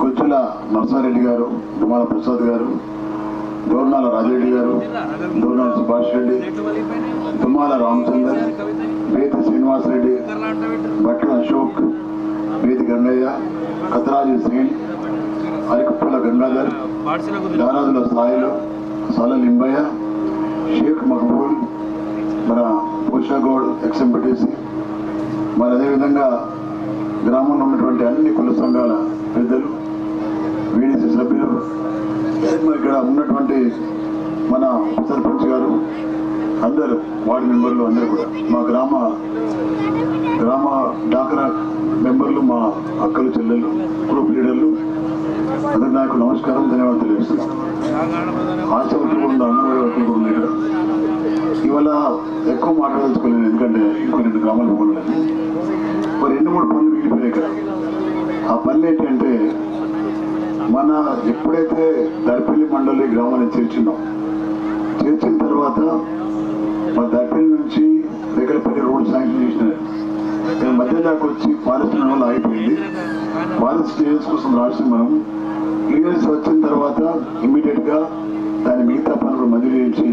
గుజ్జుల నర్సారెడ్డి గారు దుమాల ప్రసాద్ గారు దోర్నాల రాజరెడ్డి గారు దోర్నాల సుభాష్ రెడ్డి దుమాల రామచందర్ వేతి శ్రీనివాసరెడ్డి భట్ల అశోక్ వేది గంగయ్య కతరాజు సేన్ అరికప్పుల గంగాధర్ దారాజుల సాయిలు సాల లింబయ్య షేక్ మహబూల్ మన పూషాగౌడ్ ఎక్స్ఎంపీటీసీ. మరి అదేవిధంగా గ్రామంలో ఉన్నటువంటి అన్ని కుల సంఘాల పెద్దలు వీడిసి సభ్యులు ఇక్కడ ఉన్నటువంటి మన సర్పంచ్ గారు అందరూ వార్డు మెంబర్లు అందరూ కూడా. మా గ్రామ గ్రామ డాక్రా మెంబర్లు మా అక్కలు చెల్లెలు గ్రూప్ లీడర్లు అందరి నాకు నమస్కారం ధన్యవాదాలు తెలియజేస్తున్నాను ఆశ వర్కులు ఉంది అంగన్వాడీ వర్కులు ఇక్కడ. ఇవాళ ఎక్కువ మాట్లాడదలుచుకోలేదు ఎందుకంటే ఇంకో రెండు గ్రామాలు పోలేదు ఒక రెండు మూడు పనులు మిగిలిపోయాయి ఇక్కడ ఆ పనులు ఏంటంటే మన ఎప్పుడైతే దర్పల్లి మండలి గ్రామాన్ని చేర్చినాం చేర్చిన తర్వాత మన దర్పల్లి నుంచి దగ్గరపల్లి రోడ్ శాంక్షన్ చేసినారు. నేను మధ్య దాకా వచ్చి ఫారెస్ట్ వల్ల అయిపోయింది ఫారెస్ట్ క్లియరెన్స్ కోసం రాసి మనం క్లియరెన్స్ వచ్చిన తర్వాత ఇమీడియట్గా దాని మిగతా మంజూరు చేసి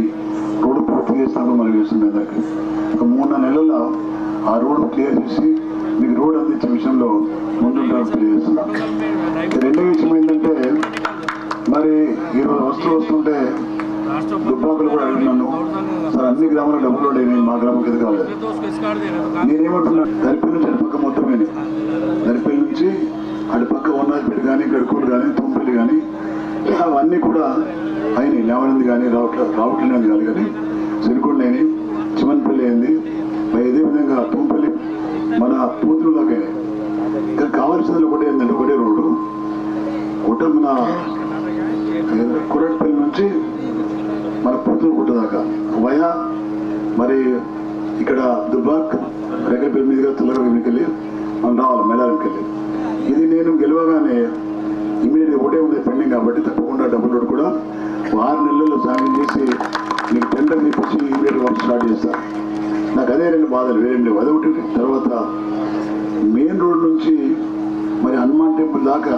రోడ్డు పూర్తి చేస్తాను మనం చేస్తుంది ఒక మూడు నెలల్లో ఆ రోడ్డు క్లియర్ చేసి మీకు రోడ్ అందించే విషయంలో ముందుంటారు తెలియజేస్తున్నాను రెండో విషయం ఏంటంటే మరి ఈరోజు వస్తూ వస్తుంటే దుబ్బాకులు కూడా అడిగినాను సార్ అన్ని గ్రామాల డబ్బులు ఉండేవి మా గ్రామం కింద కావాలి నేనేమంటున్నా దరిపల్లి నుంచి అటుపక్క మొత్తమే దరిపల్లి నుంచి అటుపక్క ఉన్నపల్లి కానీ గడుకోలు కానీ తుంపల్లి కానీ అవన్నీ కూడా అయినాయి లేవనంది కానీ రావట్ల రావట్లేదు కాదు కానీ సిరికొండ అయినాయి చివన్పల్లి అయింది. మరి ఇదే విధంగా తుంపల్లి మన పూతులకి ఇక్కడ కావాల్సింది ఒకటే ఏంటంటే ఒకటే రోడ్డు. ఒకట మన కురట్పల్లి నుంచి మన పూతులు గుట్ట దాకా వయా మరి ఇక్కడ దుబ్బాక్ రేగపల్లి మీదుగా తుల్లగకి వెళ్ళి మనం రావాలి మేళానికి వెళ్ళి. ఇది నేను గెలవగానే ఇమీడియట్ ఒకటే ఉంది పెండింగ్ కాబట్టి తప్పకుండా డబ్బులు రోడ్ కూడా ఆరు నెలల్లో సాయం చేసి మీకు టెండర్ తెప్పించి ఇమీడియట్ వర్క్ స్టార్ట్ చేస్తాను నాకు అదే రెండు బాధలు వేరేం లేవు. అదొకటి తర్వాత మెయిన్ రోడ్ నుంచి మరి హనుమాన్ టెంపుల్ దాకా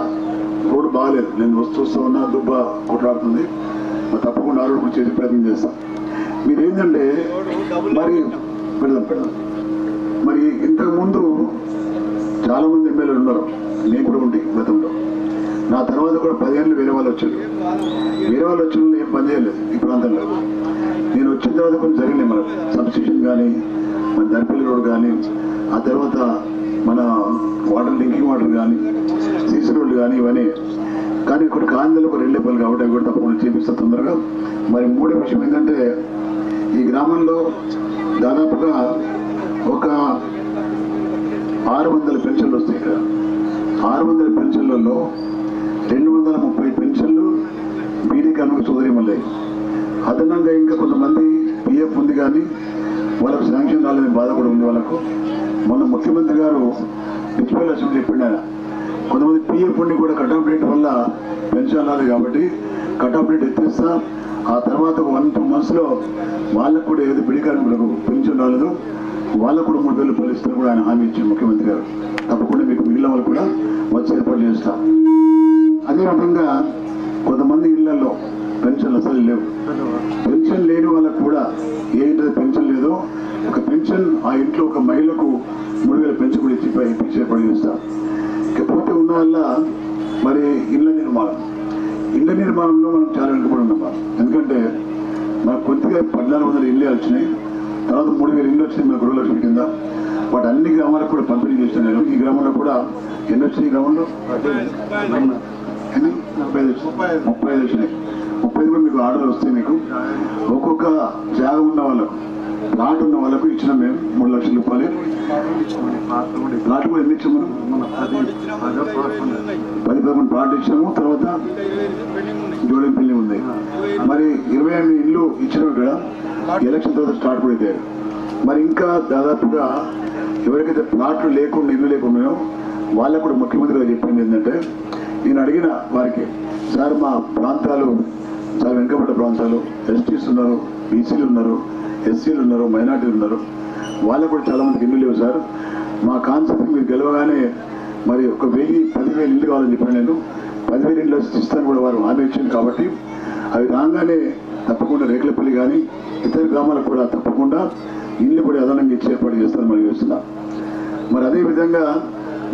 రోడ్డు బాగాలేదు. నేను వస్తూ వస్తూ ఉన్నా దుబ్బ కొట్లాడుతుంది. మరి తప్పకుండా ఆ రోడ్డు కూడా చేసే ప్రయత్నం చేస్తాం. మీరు ఏంటంటే మరి పెడదాం పెడదాం. మరి ఇంతకుముందు చాలామంది ఎమ్మెల్యేలు ఉన్నారు. నేను కూడా ఉండి గతంలో. నా తర్వాత కూడా పదిహేనులు వేరే వాళ్ళు వచ్చారు. వేరే వాళ్ళు వచ్చిన వాళ్ళు ఏం పని చేయలేదు ఈ ప్రాంతంలో. నేను వచ్చిన తర్వాత కొంచెం జరిగింది మన సబ్స్టిట్యూషన్ కానీ మన దర్పల్లి రోడ్ కానీ ఆ తర్వాత మన వాటర్ డ్రింకింగ్ వాటర్ కానీ సీసీ రోడ్లు కానీ ఇవన్నీ. కానీ ఇక్కడ కాందలు ఒక రెండు పనులు కాబట్టి అవి కూడా తప్పకుండా చేపిస్తా తొందరగా. మరి మూడో విషయం ఏంటంటే ఈ గ్రామంలో దాదాపుగా ఒక ఆరు వందల పెన్షన్లు వస్తాయి ఇక్కడ. ఆరు వందల పెన్షన్లలో రెండు వందల ముప్పై పెన్షన్లు బీడీ కనుక సోదరి మళ్ళీ అదనంగా ఇంకా కొంతమంది పిఎఫ్ ఉంది కానీ వాళ్ళకు శాంక్షన్ రాలేదని బాధ కూడా ఉంది వాళ్ళకు. మొన్న ముఖ్యమంత్రి గారు డిజిటల్ అసెంబ్లీ చెప్పిండు ఆయన కొంతమంది పిఎఫ్ ఉండి కూడా కట్ ఆఫ్ డేట్ వల్ల పెన్షన్ రాదు కాబట్టి కట్ ఆఫ్ డేట్ ఎత్తిస్తా ఆ తర్వాత ఒక వన్ టూ మంత్స్లో వాళ్ళకు కూడా ఏదో బిడి కార్మికులకు పెన్షన్ రాలేదు. వాళ్ళకు కూడా మూడు వేలు పోలిస్తారు కూడా ఆయన హామీ ఇచ్చారు ముఖ్యమంత్రి గారు. తప్పకుండా మీకు మిగిలిన వాళ్ళు కూడా వచ్చి ఏర్పాటు చేస్తాం. పెన్షన్లు అసలు లేవు. పెన్షన్ లేని వాళ్ళకు కూడా ఏ ఇంటి పెన్షన్ లేదో ఒక పెన్షన్ ఆ ఇంట్లో ఒక మహిళకు మూడు వేల పెన్షన్ కూడా ఇచ్చి ఇప్పించి ఏర్పాటు చేస్తాం. ఇకపోతే ఉన్న వల్ల మరి ఇళ్ళ నిర్మాణం. ఇళ్ళ నిర్మాణంలో మనం చాలా వెనుకబడి ఉన్నాం. ఎందుకంటే మనకు కొద్దిగా పద్నాలుగు వందల ఇల్లు వచ్చినాయి. తర్వాత మూడు వేల ఇల్లు వచ్చినాయి మన గృహలక్ష్మి కింద. వాటి అన్ని గ్రామాలకు కూడా పంపిణీ చేస్తున్నాను ఈ గ్రామంలో కూడా ఎన్ని వచ్చినాయి గ్రామంలో? ముప్పై ఐదు వచ్చినాయి. ముప్పై ఐదు కూడా మీకు ఆర్డర్ వస్తాయి మీకు. ఒక్కొక్క జాగ ఉన్న వాళ్ళకు ప్లాట్ ఉన్న వాళ్ళకు ఇచ్చిన మేము మూడు లక్షల రూపాయలు. ప్లాట్ కూడా ఎన్ని ఇచ్చాము పది పదకొండు ప్లాట్ ఇచ్చాము తర్వాత జోడింపల్లి ఉంది. మరి ఇరవై ఎనిమిది ఇల్లు ఇచ్చినాం ఇక్కడ. ఎలక్షన్ తర్వాత స్టార్ట్ పడితే మరి ఇంకా దాదాపుగా ఎవరికైతే ప్లాట్లు లేకుండా ఇల్లు లేకుండా వాళ్ళకు కూడా ముఖ్యమంత్రి గారు చెప్పింది ఏంటంటే నేను అడిగిన వారికి సార్ మా ప్రాంతాలు చాలా వెనుకబడ్డ ప్రాంతాలు. ఎస్టీస్ ఉన్నారు బీసీలు ఉన్నారు ఎస్సీలు ఉన్నారు మైనార్టీలు ఉన్నారు. వాళ్ళకు కూడా చాలామంది ఇల్లు లేవు సార్. మా కాన్సెప్ట్ మీరు గెలవగానే మరి ఒక వెయ్యి పదివేలు ఇల్లు కావాలని చెప్పాను నేను. పదివేలు ఇంట్లో ఇస్తాను కూడా వారు హామీ ఇచ్చింది కాబట్టి అవి రాగానే తప్పకుండా రేకులపల్లి కానీ ఇతర గ్రామాలకు కూడా తప్పకుండా ఇల్లు కూడా అదనంగా ఇచ్చి ఏర్పాటు చేస్తారని మనం చూస్తున్నా. మరి అదే విధంగా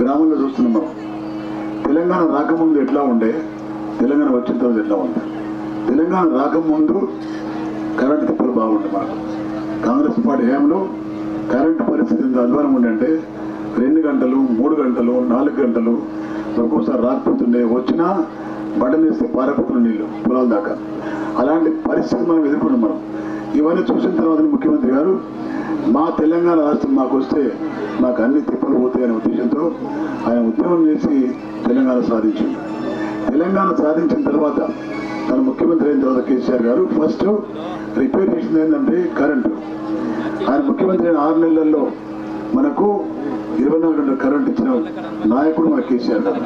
గ్రామంలో చూస్తున్నాం మనం. తెలంగాణ రాకముందు ఎట్లా ఉండే? తెలంగాణ వచ్చిన తర్వాత ఎట్లా ఉంది తెలంగాణ రాకముందు కరెంట్ తిప్పలు బాగుండే మనకు కాంగ్రెస్ పార్టీ హయాంలో కరెంటు పరిస్థితి ఎంత అధ్వానం ఉండంటే రెండు గంటలు మూడు గంటలు నాలుగు గంటలు ఒక్కోసారి రాకపోతుండే వచ్చినా బట్టలేస్తే వేస్తే నీళ్ళు పొలాల దాకా. అలాంటి పరిస్థితి మనం ఎదుర్కొన్నాం మనం. ఇవన్నీ చూసిన తర్వాత ముఖ్యమంత్రి గారు మా తెలంగాణ రాష్ట్రం మాకు వస్తే మాకు అన్ని తిప్పలు పోతాయనే ఉద్దేశంతో ఆయన ఉద్యమం చేసి తెలంగాణ సాధించింది. తెలంగాణ సాధించిన తర్వాత తన ముఖ్యమంత్రి అయిన తర్వాత కేసీఆర్ గారు ఫస్ట్ రిపేర్ చేసింది ఏంటంటే కరెంటు ఆయన ముఖ్యమంత్రి అయిన ఆరు నెలల్లో మనకు ఇరవై నాలుగు గంటల కరెంట్ ఇచ్చిన నాయకుడు మన కేసీఆర్ గారు.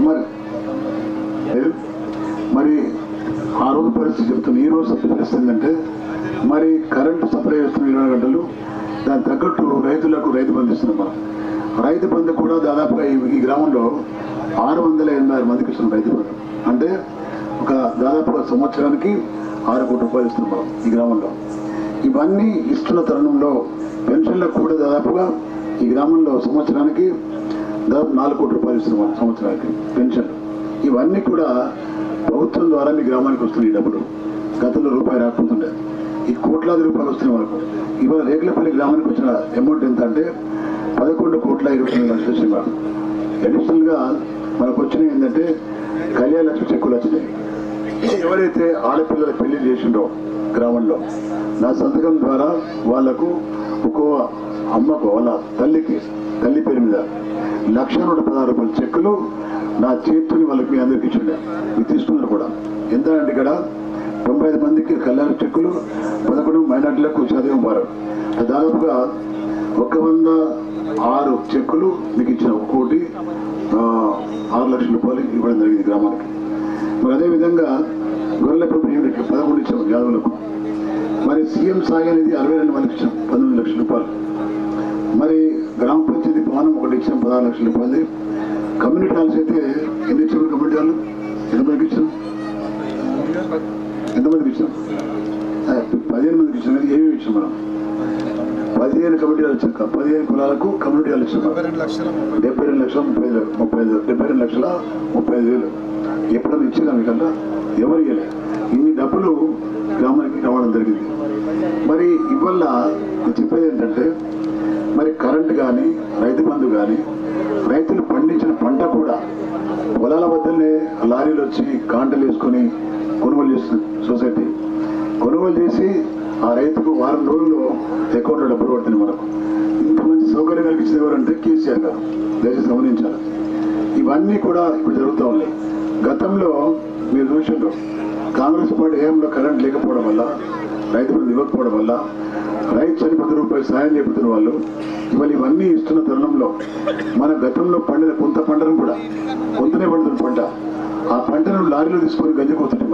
మరి మరి ఆ రోజు పరిస్థితి చెప్తున్నా ఈ రోజు పరిస్థితి ఏంటంటే మరి కరెంటు సప్లై చేస్తున్న ఇరవై గంటలు దాని తగ్గట్టు రైతులకు రైతు బంధు ఇస్తున్నాం మనం. రైతు బంధు కూడా దాదాపుగా ఈ- ఈ గ్రామంలో ఆరు వందల ఎనభై ఆరు మందికి ఇస్తున్నాం రైతు బంధు. అంటే ఒక దాదాపుగా సంవత్సరానికి ఆరు కోట్ల రూపాయలు ఇస్తున్నాం ఈ గ్రామంలో. ఇవన్నీ ఇస్తున్న తరుణంలో పెన్షన్లకు కూడా దాదాపుగా ఈ గ్రామంలో సంవత్సరానికి దాదాపు నాలుగు కోట్ల రూపాయలు ఇస్తున్నాం సంవత్సరానికి పెన్షన్. ఇవన్నీ కూడా ప్రభుత్వం ద్వారా మీ గ్రామానికి వస్తున్నాయి డబ్బులు. గతంలో రూపాయి రాకపోతుండే. ఈ కోట్లాది రూపాయలు వస్తున్నాయి మనకు. ఇవాళ రేకులపల్లి గ్రామానికి వచ్చిన అమౌంట్ ఎంత అంటే పదకొండు కోట్ల ఇరవై తొమ్మిది లక్షలు వచ్చినాయి మేడం. అడిషనల్గా మనకు వచ్చినాయి ఏంటంటే కళ్యాణ లక్ష్మి చెక్కులు వచ్చినాయి. ఎవరైతే ఆడపిల్లల పెళ్ళి చేసిండో గ్రామంలో నా సంతకం ద్వారా వాళ్ళకు ఒక్కో అమ్మకు వాళ్ళ తల్లికి తల్లి పేరు మీద లక్ష నూట పదహారు రూపాయల చెక్కులు నా చేతుని వాళ్ళకి మీ అందరికి ఇచ్చిండే. ఇది తీసుకున్నారు కూడా. ఎంత అంటే ఇక్కడ తొంభై ఐదు మందికి కళ్యాణ చెక్కులు పదకొండు మైనార్టీలకు చదివి వారు. దాదాపుగా ఒక వంద ఆరు చెక్కులు మీకు ఇచ్చిన ఒక్కోటి ఆరు లక్షల రూపాయలు ఇవ్వడం జరిగింది గ్రామానికి. మరి అదేవిధంగా గొర్రెల ప్రభుత్వం యూనిట్లు పదకొండు ఇచ్చాం యాదవులకు మరి సీఎం సాయి అనేది అరవై రెండు మందికి ఇచ్చాం పంతొమ్మిది లక్షల రూపాయలు. మరి గ్రామ పంచాయతీ భవనం ఒకటి ఇచ్చాం పదహారు లక్షల రూపాయలు కమ్యూనిటీ హాల్స్ అయితే ఎన్ని ఇచ్చాము కమ్యూనిటీ హాల్ ఎంతమందికి ఇచ్చాం ఎంతమందికి ఇచ్చాం పదిహేను మందికి ఇచ్చాం కానీ ఏమేమి ఇచ్చాం మనం పదిహేను కమ్యూనిటీ హాల్ పదిహేను కులాలకు కమ్యూనిటీ హాల్ ఇచ్చాం డెబ్బై రెండు లక్షల ముప్పై ఐదు ముప్పై ఐదు డెబ్బై రెండు లక్షల ముప్పై ఐదు వేలు. ఎప్పుడన్నా ఇచ్చిందా మీకల్లా ఎవరు ఇవ్వలే ఇన్ని డబ్బులు గ్రామానికి రావడం జరిగింది. మరి ఇవల్ల చెప్పేది ఏంటంటే మరి కరెంట్ కానీ రైతు బంధు కానీ రైతులు పండించిన పంట కూడా పొలాల వద్దనే లారీలు వచ్చి కాంటలు వేసుకొని కొనుగోలు చేస్తుంది సొసైటీ. కొనుగోలు చేసి ఆ రైతుకు వారం రోజుల్లో అకౌంట్లో డబ్బులు పడుతుంది మనకు. ఇంత మంచి సౌకర్యం కల్పించింది ఎవరంటే కేసీఆర్ గారు. దయచేసి గమనించాలి. ఇవన్నీ కూడా ఇప్పుడు జరుగుతూ ఉన్నాయి. గతంలో మీరు చూసిండ్రు. కాంగ్రెస్ పార్టీ ఏమంలో కరెంట్ లేకపోవడం వల్ల రైతు బంధు ఇవ్వకపోవడం వల్ల రైతు చనిపోతున్న రూపాయలు సాయం చేయబోతున్న వాళ్ళు ఇవాళ ఇవన్నీ ఇస్తున్న తరుణంలో మన గతంలో పండిన కొంత పంటను కూడా కొంతనే పండుతున్న పంట. ఆ పంటను లారీలో తీసుకొని గంజి పోతుంటే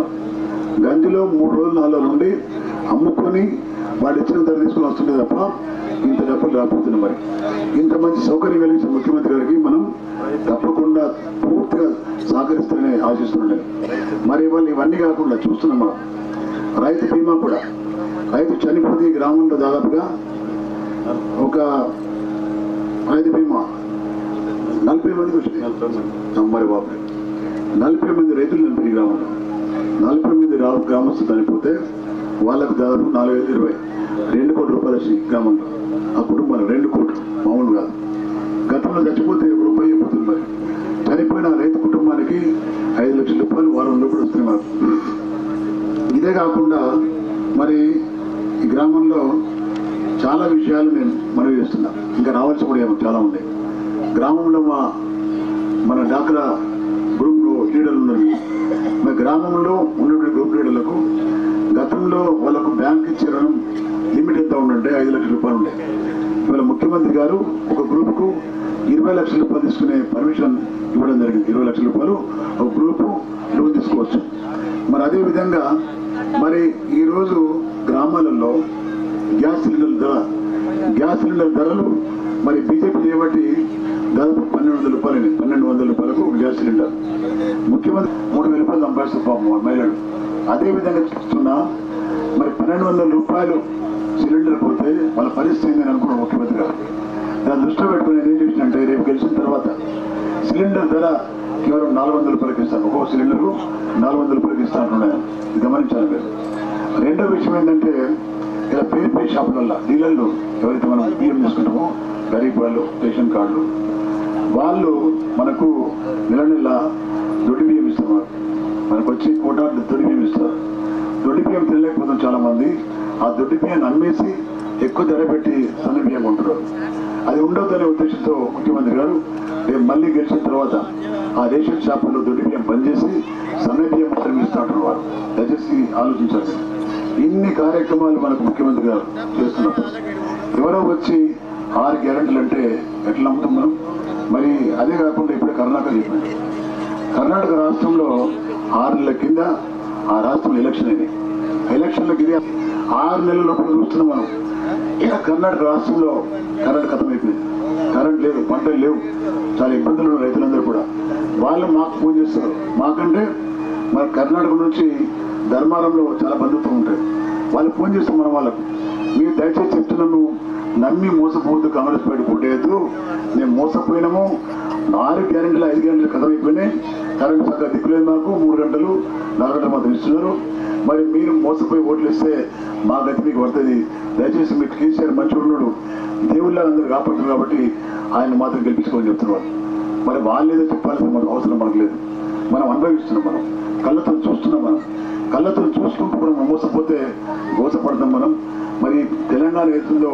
గంజిలో మూడు రోజులు నాలుగు రోజులు ఉండి అమ్ముకొని వాడు ఇచ్చిన ధర తీసుకొని వస్తుంటే తప్ప ఇంత డబ్బులు రాకపోతున్నాం మరి. ఇంత మంచి సౌకర్యం కలిగించిన ముఖ్యమంత్రి గారికి మనం తప్పకుండా పూర్తిగా సహకరిస్తారని ఆశిస్తున్నాను మరి వాళ్ళు ఇవన్నీ కాకుండా చూస్తున్నాం మనం. రైతు బీమా కూడా. రైతు చనిపోతే గ్రామంలో దాదాపుగా ఒక రైతు బీమా నలభై మందికి వచ్చింది. మరి బాబు నలభై మంది రైతులు ఈ గ్రామంలో. గ్రామ మంది గ్రామస్తులు చనిపోతే వాళ్ళకు దాదాపు నాలుగు వేల ఇరవై రెండు కోట్ల రూపాయలు వచ్చింది గ్రామంలో. ఆ కుటుంబానికి రెండు కోట్లు మామూలు కాదు. గతంలో చచ్చిపోతే రూపాయి అయిపోతుంది మరి? చనిపోయిన రైతు కుటుంబానికి ఐదు లక్షల రూపాయలు వారం లోపల వస్తున్నారు ఇదే కాకుండా మరి ఈ గ్రామంలో చాలా విషయాలు నేను మనవి చేస్తున్నా. ఇంకా రావాల్సి కూడా చాలా ఉన్నాయి. గ్రామంలో మా మన డాక్రా గ్రూప్లో లీడర్లు ఉన్నారు. గ్రామంలో ఉన్నటువంటి గ్రూప్ లీడర్లకు గతంలో వాళ్ళకు బ్యాంక్ ఇచ్చే రుణం లిమిట్ ఎంత ఉండే ఐదు లక్షల రూపాయలు ఉండే. ఇవాళ ముఖ్యమంత్రి గారు ఒక గ్రూప్కు ఇరవై లక్షల రూపాయలు తీసుకునే పర్మిషన్ ఇవ్వడం జరిగింది. ఇరవై లక్షల రూపాయలు ఒక గ్రూపు లోన్ తీసుకోవచ్చు. మరి అదే విధంగా మరి ఈరోజు గ్రామాలలో గ్యాస్ సిలిండర్ ధర గ్యాస్ సిలిండర్ ధరలు మరి బీజేపీ చేయబట్టి దాదాపు పన్నెండు వందల రూపాయలు పన్నెండు వందల రూపాయలకు గ్యాస్ సిలిండర్. ముఖ్యమంత్రి మూడు వేల రూపాయలు సంపాదిస్తారు పాపం మహిళలు. అదేవిధంగా చూస్తున్నా మరి పన్నెండు వందల రూపాయలు సిలిండర్ పోతే వాళ్ళ పరిస్థితి ఏందని అనుకున్నాం ముఖ్యమంత్రి గారు. దాన్ని దృష్టిలో పెట్టుకుని నేను ఏం చేసినంటే రేపు గెలిచిన తర్వాత సిలిండర్ ధర కేవలం నాలుగు వందల రూపాయలకి ఇస్తాను. ఒక్కొక్క సిలిండరు నాలుగు వందల రూపాయలకి ఇస్తాను ఇది గమనించాలి మీరు. రెండో విషయం ఏంటంటే ఇలా పేరు పే షాపులలో డీలర్లు ఎవరైతే మనం బియ్యం తీసుకుంటామో గరీబ్ వాళ్ళు రేషన్ కార్డులు. వాళ్ళు మనకు నెల నెల దొడ్డి బియ్యం ఇస్తున్నారు. మనకు వచ్చి కోట దొడ్డి బియ్యం ఇస్తారు దొడ్డి బియ్యం తినలేకపోతాం చాలా మంది ఆ దొడ్డి బియ్యాన్ని అమ్మేసి ఎక్కువ ధర పెట్టి సన్న బియ్యం కొంటున్నారు. అది ఉండొద్దనే ఉద్దేశంతో ముఖ్యమంత్రి గారు రేపు మళ్ళీ గెలిచిన తర్వాత ఆ రేషన్ షాపుల్లో దొడ్డి బియ్యం పనిచేసి సన్న బియ్యం శ్రమిస్తూ ఉంటారు వారు. దయచేసి ఆలోచించాలి ఇన్ని కార్యక్రమాలు మనకు ముఖ్యమంత్రి గారు చేస్తున్నప్పుడు ఎవరో వచ్చి ఆరు గ్యారెంటీలు అంటే ఎట్లా నమ్ముతాం మనం? మరి అదే కాకుండా ఇప్పుడే కర్ణాటక చెప్పండి. కర్ణాటక రాష్ట్రంలో ఆరు నెలల కింద ఆ రాష్ట్రంలో ఎలక్షన్ అయింది ఎలక్షన్లకు ఇది ఆరు నెలల లోపల చూస్తున్నాం మనం. ఇక కర్ణాటక రాష్ట్రంలో కరెంట్ కథమైపోయింది. కరెంట్ లేదు పంటలు లేవు. చాలా ఇబ్బందులు ఉన్నాయి రైతులందరూ కూడా. వాళ్ళు మాకు ఫోన్ చేస్తారు. మాకంటే మన కర్ణాటక నుంచి ధర్మారంలో చాలా బంధుత్వం ఉంటాయి వాళ్ళు ఫోన్ చేస్తాం మనం వాళ్ళకు మీరు దయచేసి చెప్తున్నాను నమ్మి మోసపోవద్దు కాంగ్రెస్ పార్టీ పుట్టేయద్దు మేము మోసపోయినాము. నాలుగు గ్యారెంటీలు ఐదు గ్యారెంటీలు కథమైపోయినాయి కరెంట్ చక్కగా దిక్కులేదు మాకు. మూడు గంటలు నాలుగు గంటలు మాత్రం ఇస్తున్నారు. మరి మీరు మోసపోయి ఓట్లు ఇస్తే మా గతి మీకు పడుతుంది. దయచేసి మీరు కేసీఆర్ మంచి ఉన్నాడు. దేవుళ్ళ అందరూ కాపాడుతున్నారు కాబట్టి ఆయన మాత్రం గెలిపించుకోమని చెప్తున్నారు. మరి వాళ్ళు ఏదో చెప్పాల్సిన మనకు అవసరం మనకు లేదు. మనం అనుభవిస్తున్నాం మనం. కళ్ళతో చూస్తున్నాం మనం. కళ్ళతో చూసుకుంటూ మనం మోసపోతే మోసపడతాం మనం. మరి తెలంగాణ ఏతుందో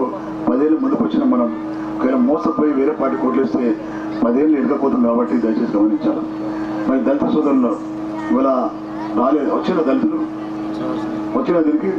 పదేళ్ళు ముందుకు వచ్చిన మనం ఒకవేళ మోసపోయి వేరే పార్టీ కోట్లేస్తే పదేళ్ళు ఎడకపోతుంది కాబట్టి దయచేసి గమనించాలి. మరి దళిత సోదరులు ఇవాళ రాలేదు. వచ్చిన దళితులు? వచ్చిన దీనికి